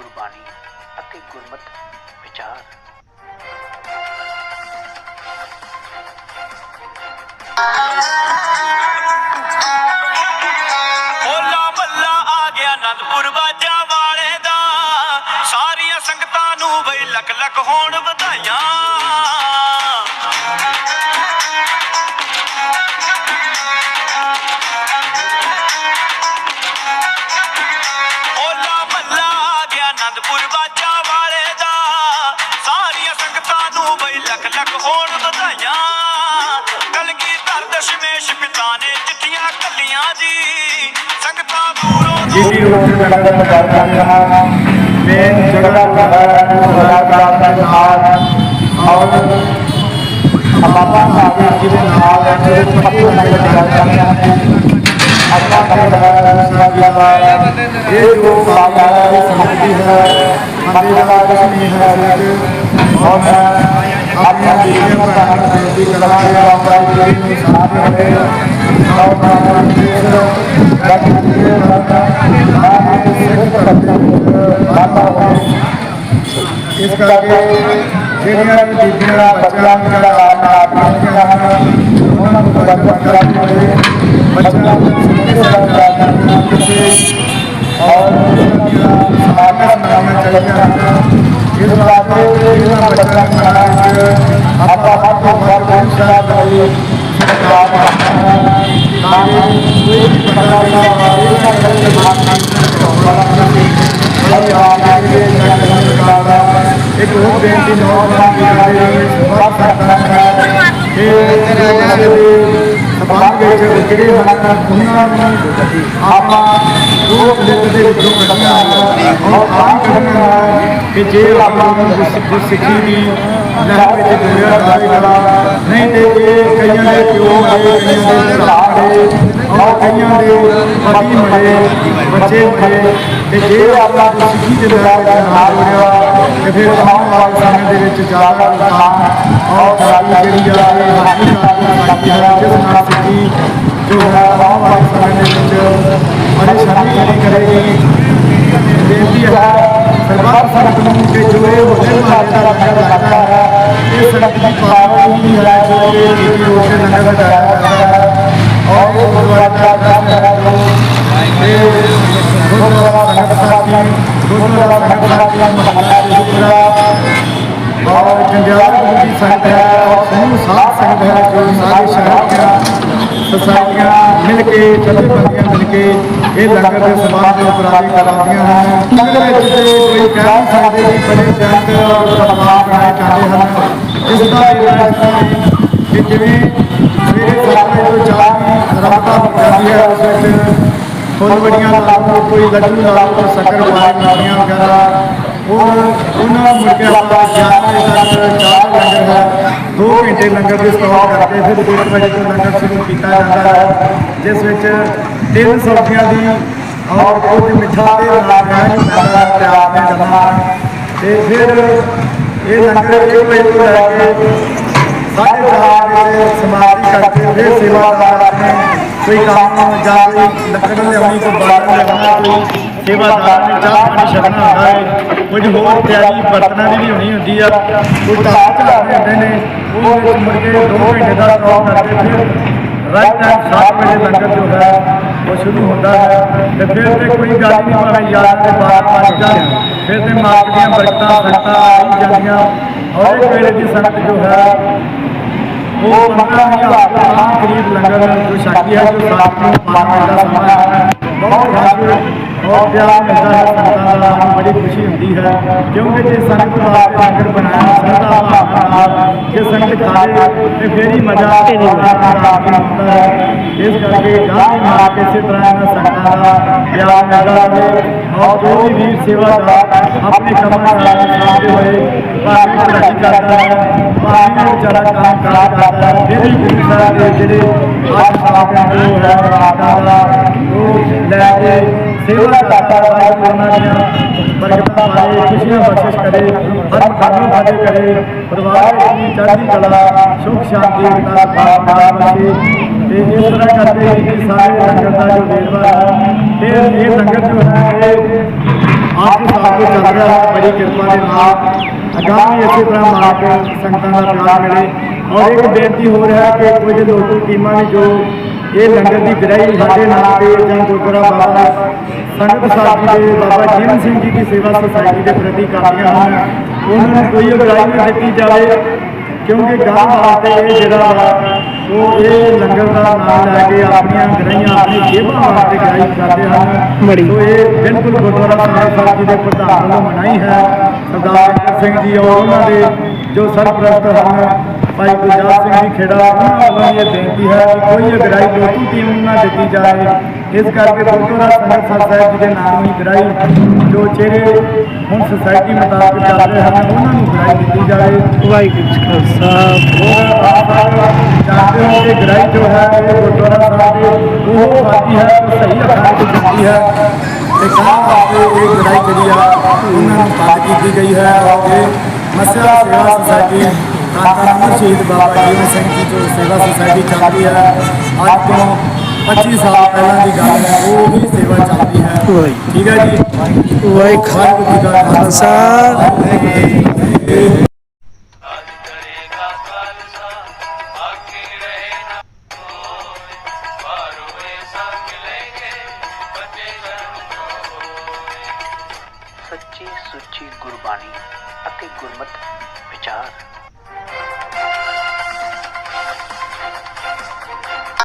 ਗੁਰਬਾਣੀ ਅਤੇ ਗੁਰਮਤ ਵਿਚਾਰ। ਹੋਲਾ ਮੱਲਾ ਆ ਗਿਆ ਅਨੰਦਪੁਰ ਬਾਜਾ ਵਾਲੇ ਦਾ। ਸਾਰੀਆਂ ਸੰਗਤਾਂ ਨੂੰ ਬਈ ਲੱਖ ਲੱਖ ਹੋਣ ਵਧਾਈਆਂ। जी जी रोड में लगा रहा मेन जगह का और हमारा आगे ज़िले हाल है पत्ते लगे लगा रहा है अपना कहीं लगा दूसरा भी लगा ये लोग लगा रहे समझती है मंदिर लगा रहे हैं और अपना जीवन का की करवाई और आपराधिक टीम शामिल है और इस करके सीनियर डिग्रीला बच्चा मेरा नाम आपके नाम उन्होंने बच्चा करा मुझे बच्चा के साथ जाकर किसी और समाज में चले जाना इस बात को बच्चा करा एक वो बेटी नौ बार समाज के गिरी बनाकर आप लोग और काम करना है कि जेल आप सीखी भी नहीं देंगे कहीं ਦੇ ਪਤੀ ਮਰੇ ਬੱਚੇ ਮਰੇ ਤੇ ਜੇ ਆਪਾਂ ਸਿੱਖੀ ਦੇ ਦੇ ਨਾਲ ਜੁੜਿਆ ਤੇ ਫਿਰ ਆਉਣ ਵਾਲੇ ਸਮੇਂ ਦੇ ਵਿੱਚ ਜ਼ਿਆਦਾ ਨੁਕਸਾਨ ਔਰ ਖਰਾਬੀ ਜਿਹੜੀ ਆ ਇਹ ਹਾਸੀ ਸਾਡੀ ਹੈ ਜਿਸ ਨਾਲ ਸਿੱਖੀ ਜੋ ਹੈ ਆਉਣ ਵਾਲੇ ਸਮੇਂ ਦੇ ਵਿੱਚ ਪਰੇਸ਼ਾਨੀ ਖੜੀ ਕਰੇਗੀ ਬੇਨਤੀ ਹੈ ਸਰਕਾਰ ਸੰਗਤ ਨੂੰ ਕਿ ਜੋ ਇਹ ਹੋਟਲ ਮਾਰਦਾ ਲੰਗਰ ਲੱਗਦਾ ਹੈ ਇਹ ਸੜਕ ਦੀ ਪਾਵਨੀ ਹੈ ਜੋ ਕਿ ਜੀਵੀ ਰੋਡ ਤੇ ਲੰਗਰ ਲਗਾਇਆ ਜਾਂਦਾ ਹੈ ਔਰ ਇਹ ਗੁਰਦੁਆਰਾ ਦਾ ਕੰਮ ਹੈ ਜੋ ਇਹ ਗੁਰਦੁਆਰਾ ਸੰਗਤ ਸਾਥੀ ਗੁਰਦੁਆਰਾ ਸੰਗਤ ਸਾਥੀਆਂ ਮਹੱਲਾ ਦੇ ਸੁਪਰਾ ਔਰ ਜੰਗਿਆਲ ਦੀ ਸੰਗਤ ਹੈ ਔਰ ਸਮੂਹ ਸਾਧ ਸੰਗਤ ਹੈ ਜੋ ਸਾਰੇ ਸ਼ਹਿਰ ਦੀਆਂ ਸੁਸਾਇਟੀਆਂ ਮਿਲ ਕੇ ਜਥੇਬੰਦੀਆਂ ਮਿਲ ਕੇ ਇਹ ਲੰਗਰ ਦੇ ਸਮਾਨ ਦੇ ਉਪਰਾਲੇ ਕਰਾਉਂਦੀਆਂ ਹਨ ਲੰਗਰ ਵਿੱਚ ਤੇ ਕੋਈ ਕਹਿ ਨਹੀਂ ਸਕਦੇ ਵੀ ਬੜੇ ਜੰਤ ਔਰ ਸਮਾਨ ਬਣਾਏ ਜਾਂਦੇ ਹਨ ਇਸ ਦਾ ਇਹ ਕਿ ਜਿਵੇਂ ਸਵੇਰੇ ਸਵੇਰੇ ਤੋਂ ਚਾਹ ਦੀ ਰਮਤਾ ਹੈ ਉਸ ਵਿੱਚ ਫੁੱਲ ਬੜੀਆਂ ਲਾ ਲਓ ਕੋਈ ਲੱਡੂ ਦਾ ਲਓ ਸ਼ੱਕਰ ਪਾਈ ਨਾਲੀਆਂ ਵਗੈਰਾ ਉਹ ਉਹਨਾਂ ਮੁੜ ਕੇ ਆਪਾਂ 11 ਵਜੇ ਤੱਕ ਚਾਹ ਲੰਗਰ ਹੈ। 2 ਘੰਟੇ ਲੰਗਰ ਦੀ ਸੇਵਾ ਕਰਕੇ ਫਿਰ 1 ਵਜੇ ਤੋਂ ਲੰਗਰ ਸ਼ੁਰੂ ਕੀਤਾ ਜਾਂਦਾ ਹੈ। ਜਿਸ ਵਿੱਚ ਤਿੰਨ ਸਬਜ਼ੀਆਂ ਦੀ ਔਰ ਕੁਝ ਮਿੱਠਾ ਤੇ ਨਾਲ ਰਹਿਣ ਨੂੰ ਪੈਂਦਾ ਹੈ। ਪਿਆਰ ਤੇ ਫਿਰ ਇਹ ਲੰਗਰ 1 ਵਜੇ ਤੋਂ ਲੈ ਕੇ ਸਾਢੇ ਚਾਰ ਵਜੇ ਸਮਾਪਤੀ ਕਰਕੇ ਫਿਰ ਸੇਵਾਦਾਰ ਆਪਣੇ ਕੋਈ ਕੰਮ ਜਾਂ ਕੋਈ ਲੱਕੜ ਲਿਆਉਣੀ, ਕੋਈ ਬਾਲਣ ਲਿਆਉਣਾ, ਕੋਈ ਸੇਵਾਦਾਰ ਨੇ ਚਾਹ ਪਾਣੀ ਛਕਣਾ ਹੁੰਦਾ ਹੈ ਕੁਝ ਹੋਰ ਤਿਆਰੀ, ਬਰਤਨਾਂ ਦੀ ਵੀ ਹੋਣੀ ਹੁੰਦੀ ਆ। ਕੋਈ ਢਾਕ ਚੜਾਉਣੇ ਹੁੰਦੇ ਨੇ ਉਹ ਵਿੱਚ ਮੁੜ ਕੇ 2 ਘੰਟੇ ਦਾ ਸਟਾਪ ਕਰਕੇ ਫਿਰ ਰਾਈਟ ਟਾਈਮ 7 ਵਜੇ ਲੰਗਰ ਜੋ ਹੈ, ਉਹ ਸ਼ੁਰੂ ਹੁੰਦਾ ਹੈ। ਤੇ ਫਿਰ ਤੇ ਕੋਈ ਗੱਲ ਨਹੀਂ, ਭਾਵੇਂ ਯਾਰ ਤੇ ਬਾਹਰ ਪਹੁੰਚ ਜਾਣ, ਫਿਰ ਤੇ ਮਾਲਕ ਦੀਆਂ ਬਰਕਤਾਂ ਸੰਗਤਾਂ ਆਈ ਜਾਂਦੀਆਂ। ਔਰ ਇਹ ਵੇਲੇ ਦੀ ਸੰਗਤ ਜੋ ਹੈ ਉਹ 15000 ਦਾ ਆਮ ਕਰੀਬ ਲੰਗਰ ਜੋ ਛਕੀ ਹੈ ਜੋ ਰਾਤ ਨੂੰ ਪਾਣੀ ਦਾ ਸਮਾਂ ਹੈ ਬਹੁਤ ਰਸ਼ ਔਰ ਪਿਆਰ ਮਿਲਦਾ ਹੈ ਸੰਗਤਾਂ ਦਾ ਸਾਨੂੰ ਬੜੀ ਖੁਸ਼ੀ ਹੁੰਦੀ ਹੈ। ਕਿਉਂਕਿ ਜੇ ਸੰਗਤ ਵਾਸਤੇ ਲੰਗਰ ਬਣਾਇਆ ਸਰਦਾ ਭਾਵਨਾ ਨਾਲ ਜੇ ਸੰਗਤ ਖਾਵੇ ਤੇ ਫੇਰ ਹੀ ਮਜ਼ਾ ਹੁੰਦਾ ਹੈ। ਇਸ ਕਰਕੇ ਗਾਂ ਮਾਰ ਕੇ ਇਸੇ ਤਰ੍ਹਾਂ ਸੰਗਤਾਂ ਦਾ ਪਿਆਰ ਮਿਲਦਾ ਹੈ और जो भी सेवा अपने कमर सामने हुए करता है जरा काम करा करता है जिन्हें किसी तरह के धीरे आप सामने लहरे सेवा दाता बरकता पाए खुशियाँ बख्शिश करे हम खाने भागे करे, परिवार की चढ़ी चला सुख शांति इस तरह करते हैं कि सारे संगत जो देखभाल है ये संगत जो है ਰਿਹਾ ਕਿਰਪਾ ਦੇ ਨਾਲ ਅਗਾਮੀ ਇਸੇ ਤਰ੍ਹਾਂ ਮਾਲਕ ਸੰਗਤਾਂ ਦਾ ਪਿਆਰ ਮਿਲੇ ਔਰ ਇੱਕ ਬੇਨਤੀ ਹੋ ਰਿਹਾ ਹੈ ਕਿ ਕੁਝ ਲੋਕਲ ਟੀਮਾਂ ਨੇ ਜੋ ਇਹ ਲੰਗਰ ਦੀ ਗ੍ਰਹਿ ਸਾਡੇ ਨਾਲ ਤੇ ਜਾਂ ਗੁਰਦੁਆਰਾ ਬਾਬਾ ਸੰਗਤ ਸਾਹਿਬ ਜੀ ਦੇ ਬਾਬਾ ਜੀਵਨ ਸਿੰਘ ਜੀ ਦੀ ਸੇਵਾ ਸੁਸਾਇਟੀ ਦੇ ਪ੍ਰਤੀ ਕਰਦੀਆਂ ਹਨ। ਉਹਨਾਂ ਨੂੰ ਕੋਈ ਅਗਵਾਈ ਨਹੀਂ ਦਿੱਤੀ ਜਾਵੇ, ਕਿਉਂਕਿ ਗਾਂ ਵਾਸਤੇ ਇਹ ਜਿਹੜਾ ਉਹ ਇਹ ਲੰਗਰ ਦਾ ਨਾਮ ਲੈ ਕੇ ਆਪਣੀਆਂ ਗਰਾਈਆਂ ਆਪਣੀ ਜੇਬਾਂ ਵਾਸਤੇ ਗਰਾਈ ਕਰਦੇ ਹਨ। ਸੋ ਇਹ ਬਿਲਕੁਲ ਗੁਰਦੁਆਰਾ ਸਾਹਿਬ ਸਾਹਿਬ ਜੀ ਦੇ ਪ੍ਰਧਾਨ ਵੱਲੋਂ ਮਨਾਈ ਹੈ। ਸਰਦਾਰ ਸਿੰਘ ਜੀ ਔਰ ਉਹਨਾਂ ਦੇ ਜੋ ਸਰਪ੍ਰਸਤ ਹਨ ਭਾਈ ਗੁਰਜਾਤ ਸਿੰਘ ਜੀ ਖੇੜਾ ਉਹਨਾਂ ਵੱਲੋਂ ਇਹ ਬੇਨਤੀ ਹੈ ਕਿ ਕੋਈ ਅਗਰਾਈ ਲੋਕੀ ਟੀਮ ਨੂੰ ਨਾ ਦਿੱਤੀ ਜਾਵੇ। ਇਸ ਕਰਕੇ ਗੁਰਦੁਆਰਾ ਸੰਗਤ ਸਾਹਿਬ ਸਾਹਿਬ ਜੀ ਦੇ ਨਾਮ ਹੀ ਗਰਾਈ ਜੋ ਚਿਹਰੇ ਹੁਣ ਸੁਸਾਇਟੀ ਮੁਤਾਬਕ ਚੱਲ ਰਹੇ ਹਨ ਉਹਨਾਂ ਨੂੰ ਗਰਾਈ ਦਿੱਤੀ ਜਾਵੇ ਵਾਹਿਗੁਰੂ ਜੀ ਕਾ ਖਾਲਸਾ ਹੋਰ ਆਪ ਜਾਣਦੇ ਹੋ ਕਿ ਗ੍ਰਾਈ ਜੋ ਹੈ ਇਹ ਗੁਰਦੁਆਰਾ ਸਾਹਿਬ ਦੇ ਉਹ ਬਾਤੀ ਹੈ ਜੋ ਸਹੀ ਅੱਖਾਂ ਤੋਂ ਦਿੱਤੀ ਹੈ ਤੇ ਗਾਂ ਵਾਸਤੇ ਇਹ ਗ੍ਰਾਈ ਜਿਹੜੀ ਆ ਉਹਨਾਂ ਨੂੰ ਬੰਦ ਕੀਤੀ ਗਈ ਹੈ ਔਰ ਇਹ ਮਸਿਆ ਸੇਵਾ ਸੁਸਾਇਟੀ ਕਾਕਾ ਅਮਰ ਸ਼ਹੀਦ ਬਾਬਾ ਜੀਵਨ ਸਿੰਘ ਜੀ ਜੋ ਸੇਵਾ ਸੁਸਾਇਟੀ ਚੱਲਦੀ ਹੈ ਅੱਜ ਤੋਂ 25 ਸਾਲ ਪਹਿਲਾਂ ਦੀ ਗੱਲ ਹੈ ਉਹ ਹੀ ਸੇਵਾ ਚੱਲਦੀ ਹੈ ਵਾਹਿਗੁਰੂ ਠੀਕ ਹੈ ਜੀ ਵਾਹਿਗੁਰੂ ਵਾਹਿਗੁਰੂ ਜੀ ਕਾ ਖਾਲਸਾ ਅੱਜ ਕਰੇਗਾ ਖਾਲਸਾ ਬਾਕੀ ਰਹੇ ਨਾ ਕੋਈ ਪਰ ਹੋਏ ਸੰਗ ਲੈਂਗੇ ਬੱਚੇ ਜਨਮ ਹੋਏ ਸੱਚੀ ਸੁੱਚੀ ਗੁਰਬਾਣੀ ਅਤੇ ਗੁਰਮਤ ਵਿਚਾਰ